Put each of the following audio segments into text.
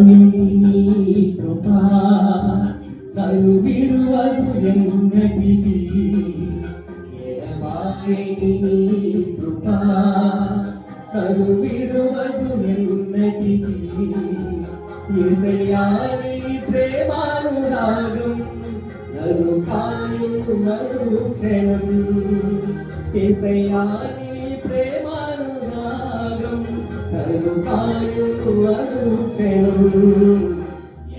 ఎడబాయి కృపా నన్ను విడువదు కృపా నన్ను విడువదు ఎన్నటికీ ప్రేమానురాగం కాయు క్షణం నన్ను కాయు నన్ను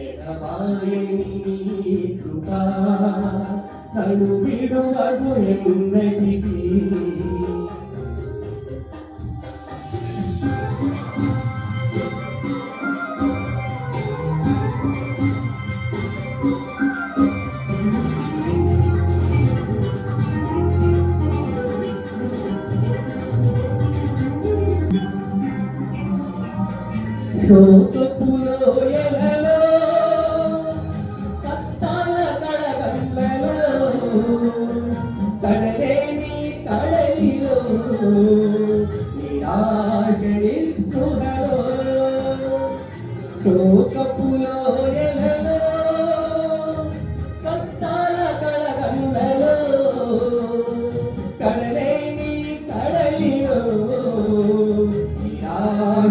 ఎడబాయని కృపా తను విడువదు ఎన్నటికీ Todo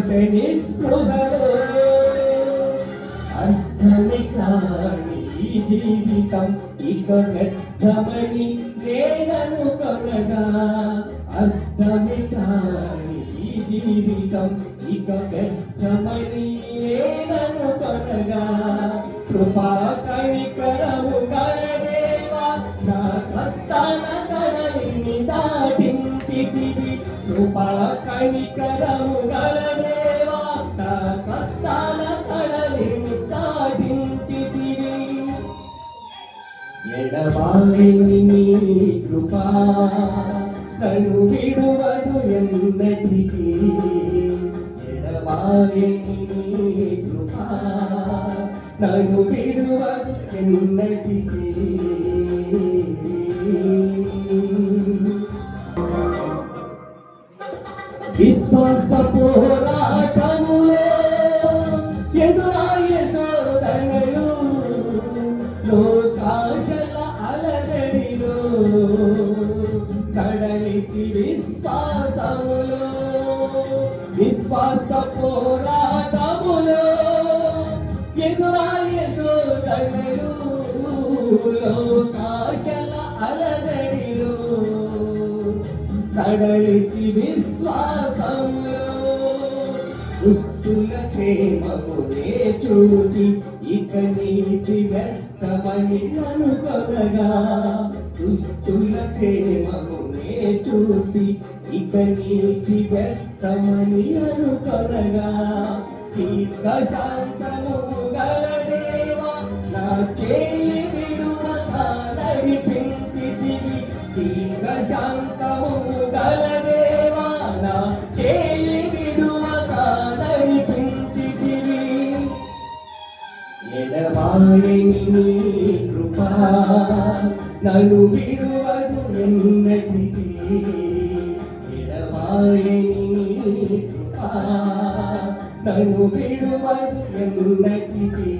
నిరాశ అర్థమి కాని జీవితం ఇక వ్యర్థమని నేనను కొనగా అర్థమి కాని జీవితం ఇక వ్యర్థమని నేనను కొనగా కృపా దాటించితివి కృపా కనికరము గలదేవా నా కష్టాల కడలిని దాటించితివి ఎడబాయిని నీ కృప నన్ను విడువదు ఎన్నటికీ. ఎడబాయిని నీ కృప నన్ను విడువదు ఎన్నటికీ. విశ్వాస పోరాటములో ఎదురాయ శోధనలు లోకాశల అలజడిలో సడలికి విశ్వాసములో విశ్వాస పోరాటములో ఎదురాయ శోధనలు లోకాశల అలజడిలో కడలికి విశ్వాసంలో దుస్తుల క్షేమమునే చూచి ఇక నీతి వ్యర్థమని కనుకొనగా దుస్తుల క్షేమమునే చూసి ఇక నీతి వ్యర్థమని అనుకొనగా తీర్థ శాంతము గలదేవా నా చేయి విడువక నడిపించితివి తీర్థ శాంతము ఎడబాయని నీ కృపా నన్ను విడువదు ఎన్నటికీ ఎడబాయని నీ కృపా నన్ను విడువదు ఎన్నటికీ